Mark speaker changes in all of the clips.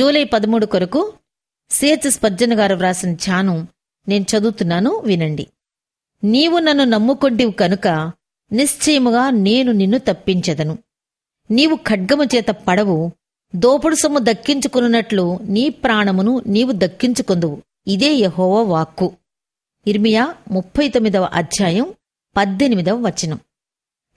Speaker 1: July పదమూడు కొరకు CH Spurgeon గారు వ్రాసిన ధ్యానం నేను చదువుతున్నాను వినండి. నీవు నన్ను నమ్ముకొంటివి కనుక నిశ్చయముగా నేను నిన్ను తప్పించెదను. నీవు ఖడ్గము చేత పడవు దోపుడు సొమ్ము దక్కించుకున్నట్లు నీ ప్రాణమును నీవు దక్కించుకొందువు. ఇదే యహోవ వాక్కు. ఇర్మియా ముప్పై తొమ్మిదవ అధ్యాయం పద్దెనిమిదవ వచనం.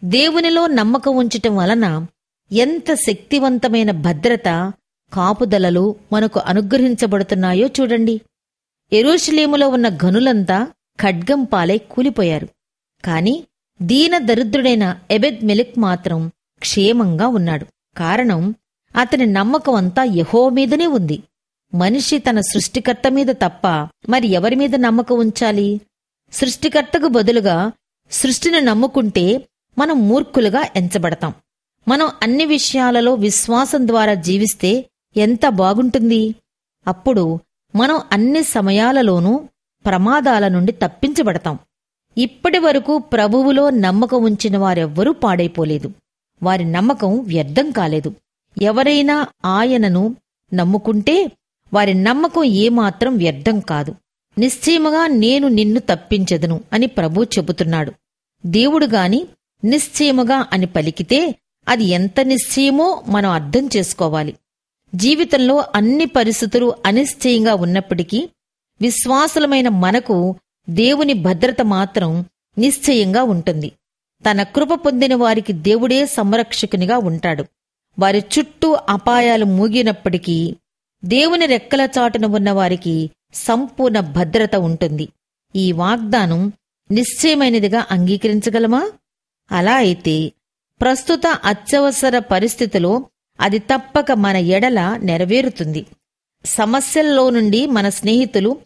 Speaker 1: దేవునిలో నమ్మకం ఉంచటం వలన ఎంత శక్తివంతమైన భద్రత కాపుదలలు మనకు అనుగ్రహించబడుతున్నాయో చూడండి. ఎరూషలేములో ఉన్న గనులంతా ఖడ్గం పాలై కూలిపోయారు. కాని దీన దరిద్రుడైన ఎబెద్ మెలిక్ మాత్రం క్షేమంగా ఉన్నాడు. కారణం అతని నమ్మకం అంతా యహో మీదనే ఉంది. మనిషి తన సృష్టికర్త మీద తప్ప మరి ఎవరి మీద నమ్మకం ఉంచాలి? సృష్టికర్తకు బదులుగా సృష్టిని నమ్ముకుంటే మనం మూర్ఖులుగా ఎంచబడతాం. మనం అన్ని విషయాలలో విశ్వాసం ద్వారా జీవిస్తే ఎంత బాగుంటుంది? అప్పుడు మనం అన్ని సమయాలలోనూ ప్రమాదాల నుండి తప్పించబడతాం. ఇప్పటి వరకు ప్రభువులో నమ్మకం ఉంచిన వారెవ్వరూ పాడైపోలేదు. వారి నమ్మకం వ్యర్థం కాలేదు. ఎవరైనా ఆయనను నమ్ముకుంటే వారి నమ్మకం ఏమాత్రం వ్యర్థం కాదు. నిశ్చయముగా నేను నిన్ను తప్పించదను అని ప్రభు చెబుతున్నాడు. దేవుడుగాని నిశ్చయముగా అని పలికితే అది ఎంత నిశ్చయమో మనం అర్థం చేసుకోవాలి. జీవితంలో అన్ని పరిస్థితులు అనిశ్చయంగా ఉన్నప్పటికీ విశ్వాసులమైన మనకు దేవుని భద్రత మాత్రం నిశ్చయంగా ఉంటుంది. తన కృప పొందిన వారికి దేవుడే సంరక్షకునిగా ఉంటాడు. వారి చుట్టూ అపాయాలు మూగినప్పటికీ దేవుని రెక్కల చాటున ఉన్న వారికి సంపూర్ణ భద్రత ఉంటుంది. ఈ వాగ్దానం నిశ్చయమైనదిగా అంగీకరించగలమా? అలా అయితే ప్రస్తుత అత్యవసర పరిస్థితిలో అది తప్పక మన ఎడల నెరవేరుతుంది. సమస్యల్లో నుండి మన స్నేహితులు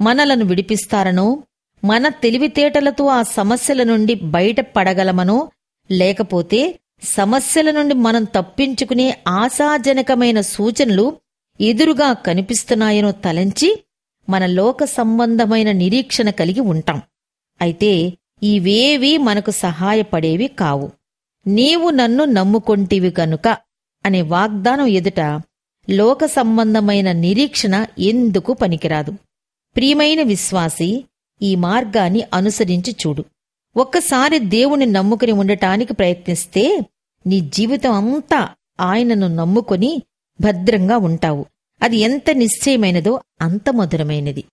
Speaker 1: మనలను విడిపిస్తారనో మన తెలివితేటలతో ఆ సమస్యల నుండి బయటపడగలమనో లేకపోతే సమస్యల నుండి మనం తప్పించుకునే ఆశాజనకమైన సూచనలు ఎదురుగా కనిపిస్తున్నాయనో తలంచి మన లోక సంబంధమైన నిరీక్షణ కలిగి ఉంటాం. అయితే ఇవేవీ మనకు సహాయపడేవి కావు. నీవు నన్ను నమ్ముకొంటివి కనుక అనే వాగ్దానం ఎదుట లోక సంబంధమైన నిరీక్షణ ఎందుకు పనికిరాదు? ప్రియమైన విశ్వాసి ఈ మార్గాన్ని అనుసరించి చూడు. ఒక్కసారి దేవుని నమ్ముకుని ఉండటానికి ప్రయత్నిస్తే నీ జీవితం అంతా ఆయనను నమ్ముకొని భద్రంగా ఉంటావు. అది ఎంత నిశ్చయమైనదో అంత మధురమైనది.